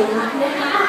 นะคะ